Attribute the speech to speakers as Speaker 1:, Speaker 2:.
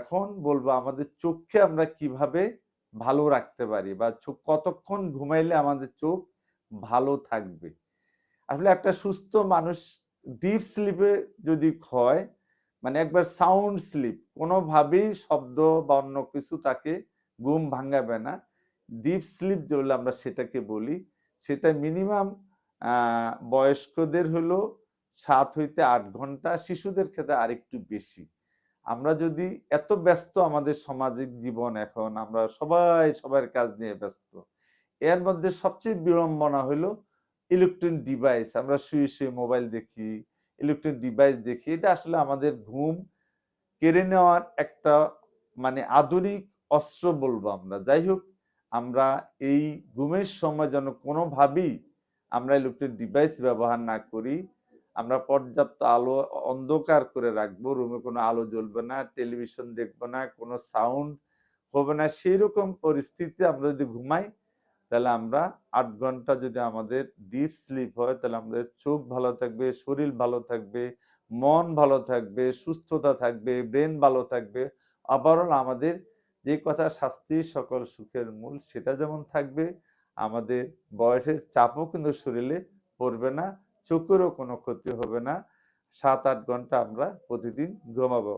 Speaker 1: এখন বলব আমাদের চোখকে আমরা কীভাবে ভালো রাখতে পারি বা চোখ কতক্ষণ ঘুমাইলে আমাদের চোখ ভালো থাকবে। আসলে একটা সুস্থ মানুষ ডিপ স্লিপে যদি হয় মানে একবার সাউন্ড স্লিপ কোনোভাবেই শব্দ বা অন্য কিছু তাকে ঘুম ভাঙাবে না। ডিপ স্লিপ যেগুলো আমরা সেটাকে বলি, সেটা মিনিমাম বয়স্কদের হলো সাত হইতে আট ঘণ্টা, শিশুদের ক্ষেত্রে আরেকটু বেশি। আমরা যদি এত ব্যস্ত আমাদের সামাজিক জীবন এখন, আমরা সবাই সবার কাজ নিয়ে ব্যস্ত। এর মধ্যে সবচেয়ে বিড়ম্বনা হলো ইলেকট্রনিক ডিভাইস আমরা শুয়ে শুয়ে মোবাইল দেখি ইলেকট্রনিক ডিভাইস দেখি। এটা আসলে আমাদের ঘুম কেড়ে নেওয়ার একটা মানে আধুনিক অস্ত্র বলব আমরা। যাই হোক, আমরা এই ঘুমের সময় যেন কোনোভাবেই আমরা ইলেকট্রনিক ডিভাইস ব্যবহার না করি আমরা পর্যাপ্ত আলো অন্ধকার করে রাখব, রুমে কোনো আলো জ্বলবে না, টেলিভিশন দেখব না, কোনো সাউন্ড হবে না সেই রকম পরিস্থিতি আমরা যদি ঘুমাই, তাহলে আমরা আট ঘণ্টা যদি আমাদের ডিপ স্লিপ হয়, তাহলে আমাদের চোখ ভালো থাকবে, শরীর ভালো থাকবে, মন ভালো থাকবে, সুস্থতা থাকবে ব্রেন ভালো থাকবে। আবারও আমাদের যে কথা শাস্তি সকল সুখের মূল, সেটা যেমন থাকবে, আমাদের বয়সের চাপও কিন্তু শরীরে পড়বে না। চোখেরও কোনো ক্ষতি হবে না। সাত আট ঘণ্টা আমরা প্রতিদিন ঘুমাবো।